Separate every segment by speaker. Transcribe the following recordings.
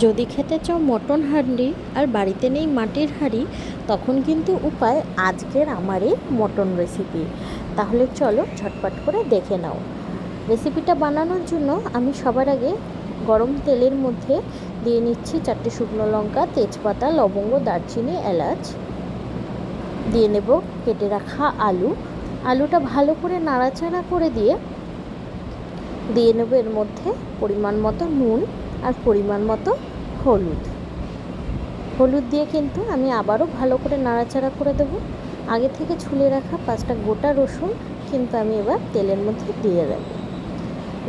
Speaker 1: যদি খেতে চাও মটন হাঁড়ি আর বাড়িতে নেই মাটির হাঁড়ি, তখন কিন্তু উপায় আজকের আমার এই মটন রেসিপি তাহলে চলো ঝটপট করে দেখে নাও। রেসিপিটা বানানোর জন্য আমি সবার আগে গরম তেলের মধ্যে দিয়ে নিচ্ছি চারটে শুকনো লঙ্কা, তেজপাতা, লবঙ্গ, দারচিনি, এলাচ। দিয়ে নেব কেটে রাখা আলু। আলুটা ভালো করে নাড়াচাড়া করে দিয়ে দিয়ে নেব এর মধ্যে পরিমাণ মতো নুন। আর পরিমাণ মতো হলুদ। হলুদ দিয়ে কিন্তু আমি আবারও ভালো করে নাড়াচাড়া করে দেবো। আগে থেকে ছুলে রাখা পাঁচটা গোটা রসুন কিন্তু আমি এবার তেলের মধ্যে দিয়ে দেব।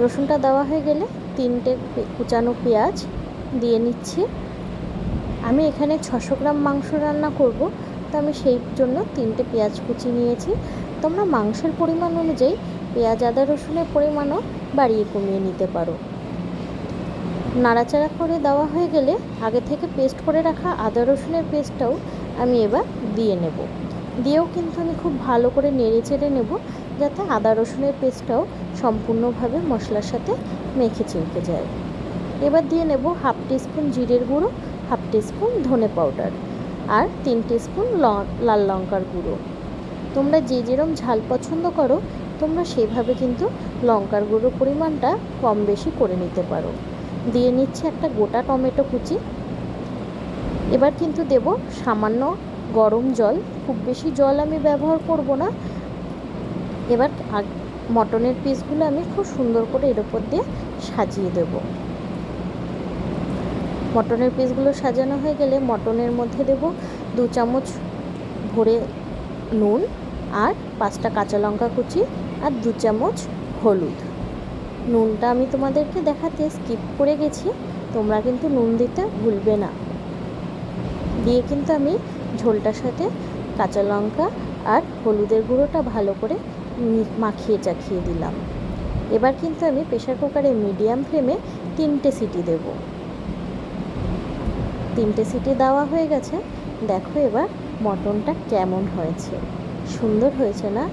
Speaker 1: রসুনটা দেওয়া হয়ে গেলে তিনটে কুচানো পেঁয়াজ দিয়ে নিচ্ছি। আমি এখানে ছশো গ্রাম মাংস রান্না করব, তো আমি সেই জন্য তিনটে পেঁয়াজ কুচি নিয়েছি। তোমরা মাংসের পরিমাণ অনুযায়ী পেঁয়াজ, আদা, রসুনের পরিমাণও বাড়িয়ে কমিয়ে নিতে পারো। নাড়াচাড়া করে দেওয়া হয়ে গেলে আগে থেকে পেস্ট করে রাখা আদা রসুনের পেস্টটাও আমি এবার দিয়ে নেব। দিয়েও কিন্তু আমি খুব ভালো করে নেড়ে চেড়ে নেব যাতে আদা রসুনের পেস্টটাও সম্পূর্ণভাবে মশলার সাথে মেখে চেখে যায়। এবার দিয়ে নেব হাফ টিস্পুন জিরের গুঁড়ো, হাফ টিস্পুন ধনে পাউডার আর তিন টিস্পুন লাল লঙ্কার গুঁড়ো। তোমরা যে যেরম ঝাল পছন্দ করো, তোমরা সেভাবে কিন্তু লঙ্কার গুঁড়ো পরিমাণটা কম বেশি করে নিতে পারো। দিয়ে নিচ্ছি একটা গোটা টমেটো কুচি। এবার কিন্তু দেব সামান্য গরম জল। খুব বেশি জল আমি ব্যবহার করব না। এবার মটনের পিসগুলো আমি খুব সুন্দর করে এর উপর দিয়ে সাজিয়ে দেব। মটনের পিসগুলো সাজানো হয়ে গেলে মটনের মধ্যে দেব দু চামচ ভরে নুন আর পাঁচটা কাঁচা লঙ্কা কুচি আর দু চামচ হলুদ। নুনটা আমি তোমাদেরকে দেখাতে স্কিপ করে গেছি। তোমরা কিন্তু নুন দিতে ভুলবে না। দিয়ে কিন্তু আমি ঝোলটার সাথে কাঁচা লঙ্কা আর হলুদের গুঁড়োটা ভালো করে মাখিয়ে চাখিয়ে দিলাম। এবার কিন্তু আমি প্রেশার কুকারে মিডিয়াম ফ্লেমে তিনটে সিটি দেব। তিনটে সিটি দেওয়া হয়ে গেছে। দেখো এবার মটনটা কেমন হয়েছে। সুন্দর হয়েছে না?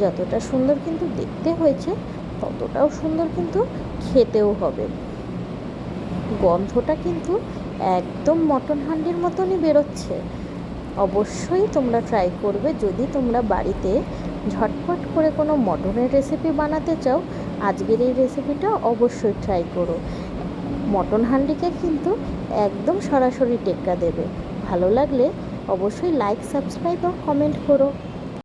Speaker 1: যতটা সুন্দর কিন্তু দেখতে হয়েছে ততটাও সুন্দর কিন্তু খেতেও হবে। গন্ধটা কিন্তু একদম মটন হান্ডির মতনই বেরোচ্ছে। অবশ্যই তোমরা ট্রাই করবে। যদি তোমরা বাড়িতে ঝটপট করে কোনো মটনের রেসিপি বানাতে চাও, আজকের এই রেসিপিটা অবশ্যই ট্রাই করো। মটন হান্ডিকে কিন্তু একদম সরাসরি টেক্কা দেবে। ভালো লাগলে অবশ্যই লাইক সাবস্ক্রাইব আর কমেন্ট করো।